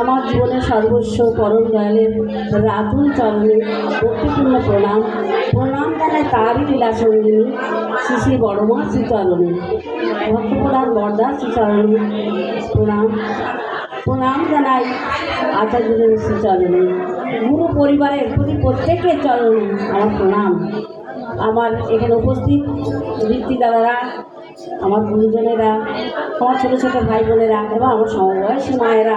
আমার জীবনের সর্বস্ব পরম দয়ালের রাতুল চরণে ভক্তিপূর্ণ প্রণাম। প্রণাম জানায় তারই লীলা সঙ্গিনী শ্রী শ্রী বড়মা শ্রীচরণে। ভক্তপ্রধান বরদা শ্রীচরণে। প্রণাম। প্রণাম জানাই আচার্যদের শ্রীচরণে। গুরু পরিবারের প্রতি প্রত্যেকের চরণে আমার প্রণাম। আমার এখানে উপস্থিত ঋত্বিক দাদারা, আমার গুরুজনেরা আমার ছোটো ছোটো ভাই বোনেরা এবং আমার সমবয়সী মায়েরা,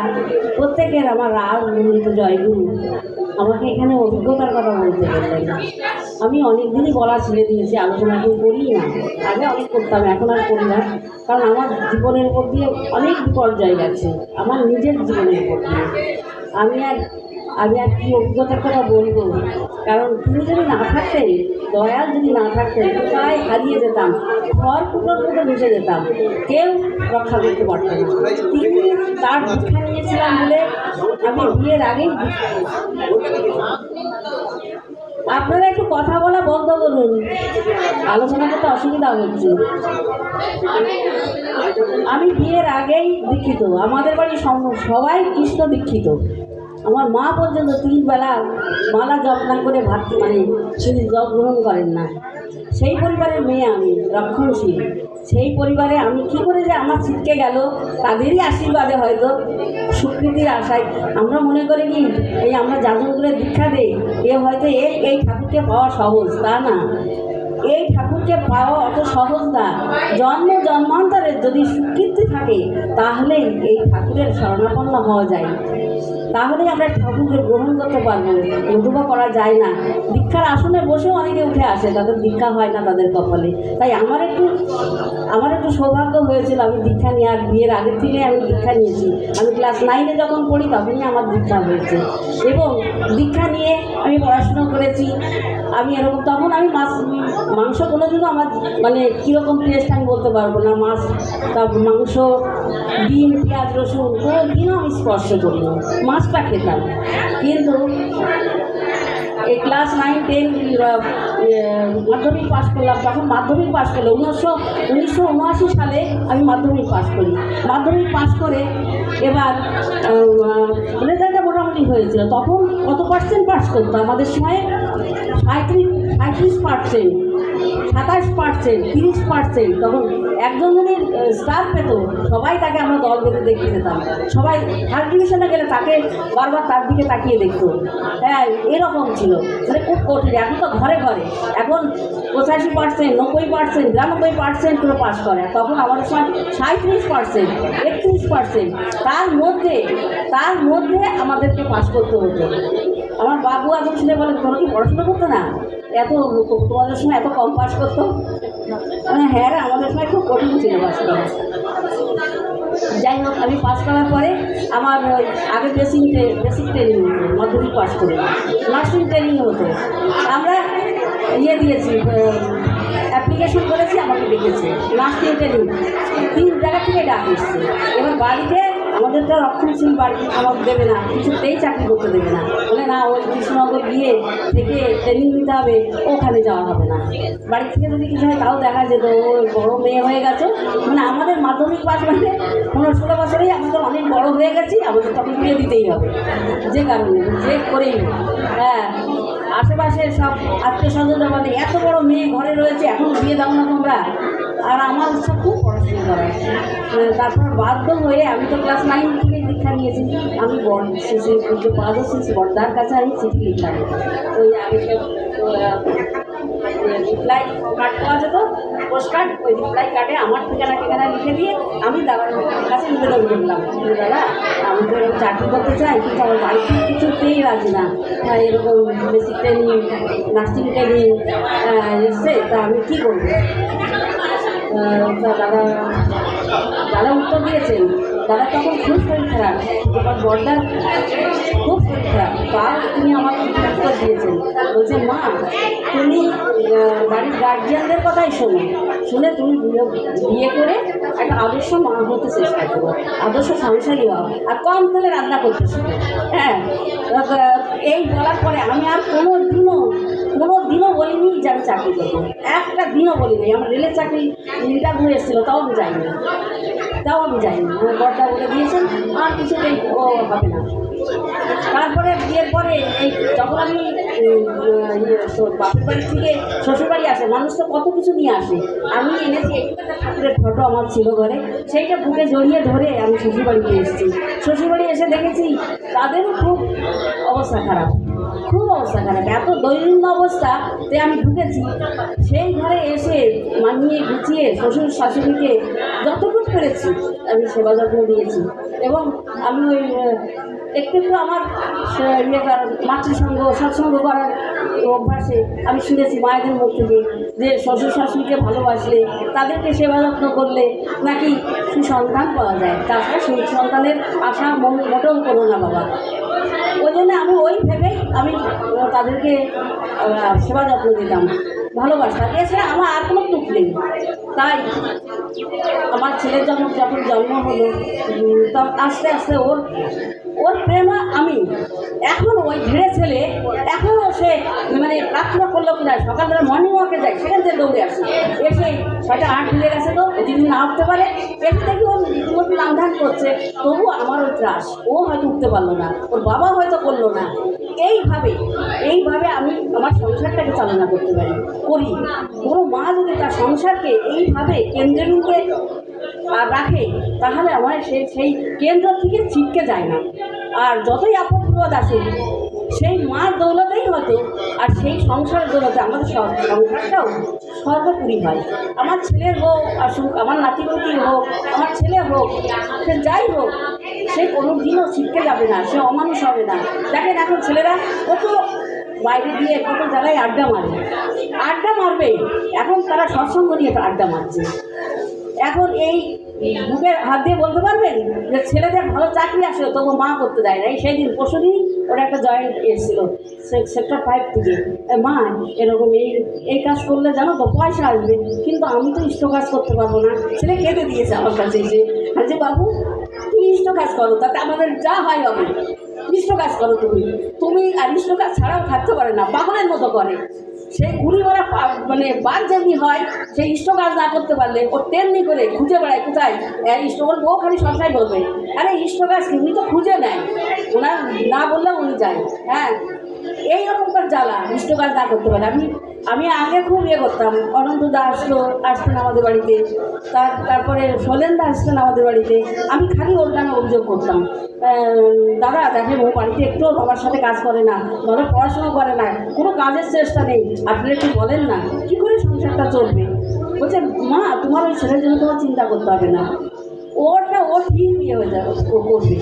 প্রত্যেকের আমার রাগ মন্ডিত জয়গুরু, আমাকে এখানে অভিজ্ঞতার কথা বলতে বললেন। আমি অনেক দিনই বলা ছেড়ে দিয়েছি, আলোচনা কেউ করি না। আগে অনেক করতাম, এখন আর করি না। কারণ আমার জীবনের উপর দিয়ে অনেক বিপর্যয় গেছে, আমার নিজের জীবনের উপর দিয়ে। আমি আর আমি আর কি অভিজ্ঞতার কথা বলব? কারণ তিনি যদি না থাকতেন, দয়াল যদি না থাকতেন প্রায় হারিয়ে যেতাম? ঘর টুকরোর মতো মিশে যেতাম। কেউ রক্ষা করতে পারত না। তিনি তার দীক্ষা নিয়েছিলাম বলে আমি বিয়ের আগেই আপনারা একটু কথা বলা বন্ধ করুন। আলোচনা করতে অসুবিধা হচ্ছে। আমি বিয়ের আগেই দীক্ষিত। আমাদের বাড়ি সবাই কৃষ্ণ দীক্ষিত। আমার মা পর্যন্ত তিন বেলা মালা জপ না করে ভাত মানে তিনি জল গ্রহণ করেন না। সেই পরিবারের মেয়ে আমি, রক্ষণশীল। সেই পরিবারে আমি কি করে যে আমার ছিটকে গেল, তাদেরই আশীর্বাদে হয়তো স্বীকৃতির আশায়। আমরা মনে করি কি, এই আমরা যাজনগুলো দীক্ষা দেই, এ হয়তো এই এই ঠাকুরকে পাওয়া সহজ, তা না। এই ঠাকুরকে পাওয়া অত সহজ না। জন্ম জন্মান্তরের যদি স্বীকৃতি থাকে তাহলেই এই ঠাকুরের শরণাপন্ন হওয়া যায়। তাহলেই আমরা ঠাকুরকে গ্রহণ করতে পারব। নতুবা করা যায় না। দীক্ষার আসনে বসেও অনেকে উঠে আসে, তাদের দীক্ষা হয় না তাদের কপালে। তাই আমার একটু আমার একটু সৌভাগ্য হয়েছিল, আমি দীক্ষা নেওয়ার বিয়ের আগের থেকে আমি দীক্ষা নিয়েছি। আমি ক্লাস নাইনে যখন পড়ি, তখনই আমার দীক্ষা হয়েছে। এবং দীক্ষা নিয়ে আমি পড়াশুনো করেছি। আমি এরকম, তখন আমি মাছ, মাংস কোনোদিনও আমার মানে কীরকম টেস্ট আমি বলতে পারব না। মাছ তারপর মাংস ডিম পেঁয়াজ, রসুন কোনো দিনও আমি স্পর্শ করিনি মাছটা খেতাম। কিন্তু এই ক্লাস নাইন, টেন মাধ্যমিক পাশ করলাম। তখন মাধ্যমিক পাশ করল। উনিশশো উনিশশো উনআশি সালে আমি মাধ্যমিক পাশ করি। মাধ্যমিক পাশ করে এবার রেজাল্টটা মোটামুটি হয়েছিল। তখন কত পার্সেন্ট পাস করতো? আমাদের সময় সাঁত্রিশ সাঁত্রিশ পার্সেন্ট সাতাশ পার্সেন্ট তিরিশ পার্সেন্ট তখন একজন যদি স্টার পেত, সবাই তাকে আমরা দল বেঁধে দেখতে যেতাম। সবাই থার্ড গেলে তাকে বারবার তার দিকে তাকিয়ে দেখতো। হ্যাঁ এরকম ছিল। মানে খুব কঠিন। এখন তো ঘরে ঘরে। এখন পঁচাশি পার্সেন্ট নব্বই পার্সেন্ট বিরানব্বই পার্সেন্ট করে পাস করে। তখন আমাদের সময় সাঁত্রিশ পার্সেন্ট একত্রিশ পার্সেন্ট তার মধ্যে তার মধ্যে আমাদেরকে পাস করতে হতো। আমার বাবু এখন শুনে বলে তোমরা কি পড়াশোনা করতো না? এত তোমাদের সময় এত কম পাস করতো? মানে হ্যাঁ রে, আমাদের সময় খুব কঠিন ছিল যাই হোক, আমি পাস করার পরে আমার ওই আগে বেসিক বেসিক ট্রেনিং হতো, মাধ্যমিক পাস করে। নার্সিং ট্রেনিং হতো। আমরা ইয়ে দিয়েছি অ্যাপ্লিকেশন করেছি, আমাকে ডেকেছে। নার্সিং ট্রেনিং তিন জায়গা থেকে ডাক এসছে। এবার বাড়িতে আমাদের তো রক্ষণশীল বাড়ি আমাকে দেবে না, কিছুতেই চাকরি করতে দেবে না। বলে, না, ওই কৃষ্ণনগর গিয়ে থেকে ট্রেনিং নিতে হবে, ওখানে যাওয়া হবে না। বাড়ি থেকে যদি কিছু হয়, তাও দেখা যেত, ও বড় মেয়ে হয়ে গেছে। মানে আমাদের মাধ্যমিক পাস মানে পনেরো ষোলো বছরেই আমাদের অনেক বড় হয়ে গেছি, আমাদের তখন বিয়ে দিতেই হবে, যে কারণে, যে করেই হ্যাঁ আশেপাশের সব আত্মীয় স্বজনরা বলে এত বড় মেয়ে ঘরে রয়েছে, এখন বিয়ে দাও না তোমরা। আর আমার ইচ্ছা খুব পড়াশোনা করার তারপর বাধ্য হয়ে আমি তো ক্লাস নাইন থেকে দীক্ষা নিয়েছি। আমি বড় শেষে যে পাঁচ শেষ বর্দার কাছে আমি চিঠি লিখলাম। ওই আমি রিপ্লাই কার্ড পাওয়া যেত পোস্ট কার্ড ওই রিপ্লাই কার্ডে আমার ঠিকানা ঠিকানা লিখে দিয়ে আমি দাদার কাছে নিবেদন করলাম। দাদা আমি তো এরকম চাকরি করতে চাই কিন্তু আমার বাড়িতে কিছুতেই রাজি না। হ্যাঁ, এরকম বেসিক ট্রেনিং নার্সিং ট্রেনিং এসছে তা আমি কী করব? দাদা দাদা উত্তর দিয়েছেন। দাদা তখন খুব শরীর খারাপ। এবার বর্দার খুব শরীর খারাপ। তার তিনি আমাকে উত্তর দিয়েছেন। বলছে, মা, তুমি বাড়ির গার্জিয়ানদের কথাই শোনো। শুনে তুমি বিয়ে- বিয়ে করে একটা আদর্শ মা হতে চেষ্টা করো। আদর্শ সংসারী হও। আর কম তেলে রান্না করতে শিখো। হ্যাঁ এই বলার পরে আমি আর কোনো দিনও কোনো দিনও বলিনি যে আমি চাকরি করব। একটা দিনও বলিনি আমার রেলের চাকরি ইন্টারভিউ এসেছিল তাও আমি যাইনি। তাও আমি যাইনি আমার বড়টা বলে দিয়েছেন আর কিছুতেই ও হবে না। তারপরে বিয়ের পরে এই যখন আমি ইয়ে, বাপের বাড়ি থেকে শ্বশুরবাড়ি আসে মানুষ তো কত কিছু নিয়ে আসে। আমি এনেছি একটু একটা ঠাকুরের ফটো আমার ছিল ঘরে সেইটা বুকে জড়িয়ে ধরে আমি শ্বশুর বাড়িতে এসেছি। শ্বশুরবাড়ি এসে দেখেছি তাদেরও খুব অবস্থা খারাপ। খুব অবস্থা খারাপ। এত দৈনন্দিন অবস্থাতে আমি ঢুকেছি। সেই ঘরে এসে মানিয়ে গুছিয়ে শ্বশুর শাশুড়িকে যতটুকু পেরেছি আমি সেবা যত্ন দিয়েছি এবং আমি ওই একটু একটু আমার, সে- ইয়ে মাতৃসঙ্গ, সৎসঙ্গ করার অভ্যাসে আমি শুনেছি মায়েদের মুখ থেকে যে শ্বশুর শাশুড়িকে ভালোবাসলে, তাদেরকে সেবা যত্ন করলে নাকি সুসন্তান পাওয়া যায়। তাছাড়া সেই সন্তানের আশা মন মোটেও করো না বাবা। জন্য আমি ওই ভেবে আমি তাদেরকে সেবা যত্ন দিতাম ভালোবাসা এছাড়া আমার আর কোনো টুক নেই। তাই আমার ছেলের জন্ম, যখন জন্ম হলো তখন আস্তে আস্তে ওর ওর প্রেমা আমি। এখন ওই ধীরে ছেলে প্রার্থনা করল কিনা, সকালবেলা মর্নিং ওয়াকে যায় সেখান থেকে দৌড়ে আসে। এসে ছয়টা আট মিলে গেছে তো যদি না উঠতে পারে। এসে দেখি ও রীতিমতো লান্ধান করছে, তবু আমার ওই ত্রাস। ও হয়তো উঠতে পারল না, ওর বাবা হয়তো করল না। এইভাবে এইভাবে আমি আমার সংসারটাকে চালনা করতে পারি, করি। কোনো মা যদি তার সংসারকে এইভাবে কেন্দ্রবিন্দুতে আর রাখে, তাহলে আমার সেই সেই কেন্দ্র থেকে ছিটকে যায় না। আর যতই আপদ বিপদ আসুক সেই মার দৌলতেই হয়তো আর সেই সংসার দৌলতে আমাদের সংসারটাও সর্বোপরি হয়। আমার ছেলের হোক আসুক আমার নাতিপুতি হোক, আমার ছেলে হোক, সে যাই হোক, সে কোনো দিনও শিখতে যাবে না, সে অমানুষ হবে না। দেখেন এখন ছেলেরা কত বাইরে দিয়ে কত জায়গায় আড্ডা মারে। আড্ডা মারবে, এখন তারা সৎসঙ্গ নিয়ে আড্ডা মারছে। এখন এই বুকের হাত দিয়ে বলতে পারবেন যে ছেলেদের ভালো চাকরি আসলো তবু মা করতে দেয় না, এই সেই দিন পরশু দিনই ওর একটা জয়েন্ট এসেছিল সেক্টর ফাইভ থেকে। মা, এরকম এই এই কাজ করলে জানো তো পয়সা আসবে, কিন্তু আমি তো ইষ্ট কাজ করতে পারব না। ছেলে কেঁদে দিয়েছে আমার কাছে এসে। আর যে বাবু, তুমি ইষ্ট কাজ করো, তাতে আমাদের যা হয় হবে। ইষ্ট কাজ করো তুমি। তুমি আর ইষ্ট কাজ ছাড়াও থাকতে পারে না, পাগলের মতো করে। সেই ঘুরে বেড়া মানে বাঘ যেমনি হয়, সেই ইষ্ট কাজ না করতে পারলে ও তেমনি করে খুঁজে বেড়ায় কোথায়? ইষ্ট ওর বউ খালি সবসময় বলবে আরে ইষ্ট কাজ কি উনি তো খুঁজে নেয়। ওনার না বললে উনি যায়। হ্যাঁ এই রকমকার জ্বালা ইষ্ট কাজ না করতে পারে। আমি আমি আগে খুব ইয়ে করতাম, অনন্ত দা আসলো, আসতেন আমাদের বাড়িতে। তার, তারপরে সোলেন দা আসতেন আমাদের বাড়িতে। আমি খালি ওর নামে অভিযোগ করতাম। দাদা, দেখেন ও বাড়িতে একটু আমার সাথে কাজ করে না ধরো পড়াশোনা করে না, কোনো কাজের চেষ্টা নেই। আপনি একটু বলেন না? কী করে সংসারটা চলবে? বলছে, মা, তোমার ওই ছেলের জন্য তোমার চিন্তা করতে হবে না। ওরটা, ওর ঠিক বিয়ে হয়ে যাবে, ও করবে।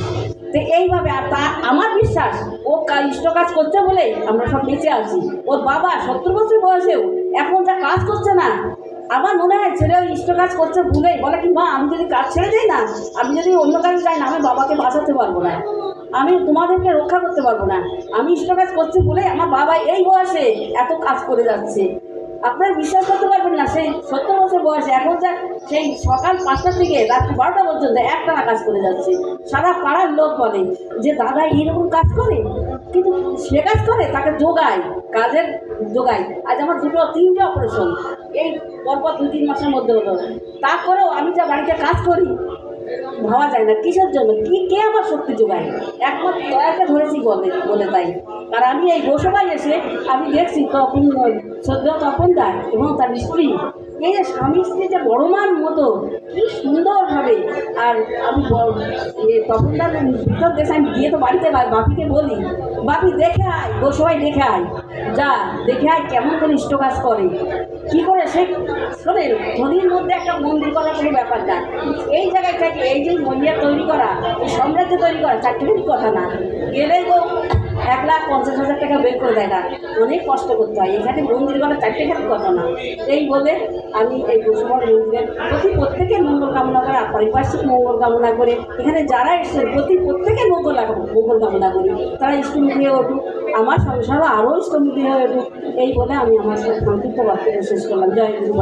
তো এইভাবে আর তা আমার বিশ্বাস, ও ইষ্ট কাজ করছে বলে আমরা সব বেঁচে আছি। ওর বাবা সত্তর বছর বয়সেও এখন যা কাজ করছে না, আমার মনে হয় ছেলে ওই ইষ্ট কাজ করছে ভুলে। বলে কি, মা, আমি যদি কাজ ছেড়ে যাই না, আমি যদি অন্য কাজে যাই না, আমি বাবাকে বাঁচাতে পারব না। আমি তোমাদেরকে রক্ষা করতে পারব না। আমি ইষ্ট কাজ করছি বলে আমার বাবা এই বয়সে এত কাজ করে যাচ্ছে। আপনারা বিশ্বাস করতে পারবেন না, সেই সত্তর বছর বয়সে এখন যা সেই সকাল পাঁচটা থেকে রাত্রি বারোটা পর্যন্ত একটানা কাজ করে যাচ্ছে। সারা পাড়ার লোক বলে যে, দাদা এইরকম কাজ করে? কিন্তু সে কাজ করে, তাকে যোগায় কাজের যোগায় আজ আমার দুটো, তিনটে অপারেশন এই পরপর দু তিন মাসের মধ্যে হলো। তারপরেও আমি যা বাড়িতে কাজ করি, ভাবা যায় না, কিসের জন্য? কি, কে আমার শক্তি যোগায় একমাত্র দয়াকে ধরেছি বলে বলে তাই। আর আমি এই গোসভায় এসে আমি দেখছি তখন সদ্য তপন দার এবং তার স্ত্রী। এই যে স্বামী স্ত্রী যে বড় মার মতো, কি সুন্দরভাবে। আর আমি এ তপনদার ভিতর দেশে আমি গিয়ে তো বাড়িতে বাপিকে বলি, বাপি, দেখে আয় গোসভায় দেখে আয়। যা, দেখে আয় কেমন করে ইষ্ট কাজ করে। কি করে সে শোনেন ধনির মধ্যে একটা মন্দির করার কোনো ব্যাপার না এই জায়গায় থেকে এই যে মন্দির তৈরি করা সাম্রাজ্য তৈরি করা চারটেরই কথা না। গেলে তো এক লাখ পঞ্চাশ হাজার টাকা বের করে দেয় না। অনেক কষ্ট করতে হয়। এখানে মন্দির করা চারটে খালি কথা না এই বলে আমি এই বসুমার মন্দিরের প্রতি প্রত্যেকের মঙ্গল কামনা করে, আর পারিপার্শ্বিক মঙ্গল কামনা করে, এখানে যারা এসছে প্রতি প্রত্যেকের মঙ্গল মঙ্গল কামনা করি। তারা ইষ্টমুখী হয়ে উঠুক, আমার সংসারও আরও ইষ্টমুখী হয়ে উঠুক। এই বলে আমি আমার সংক্ষিপ্ত বাক্য শেষ করলাম। জয় গুরু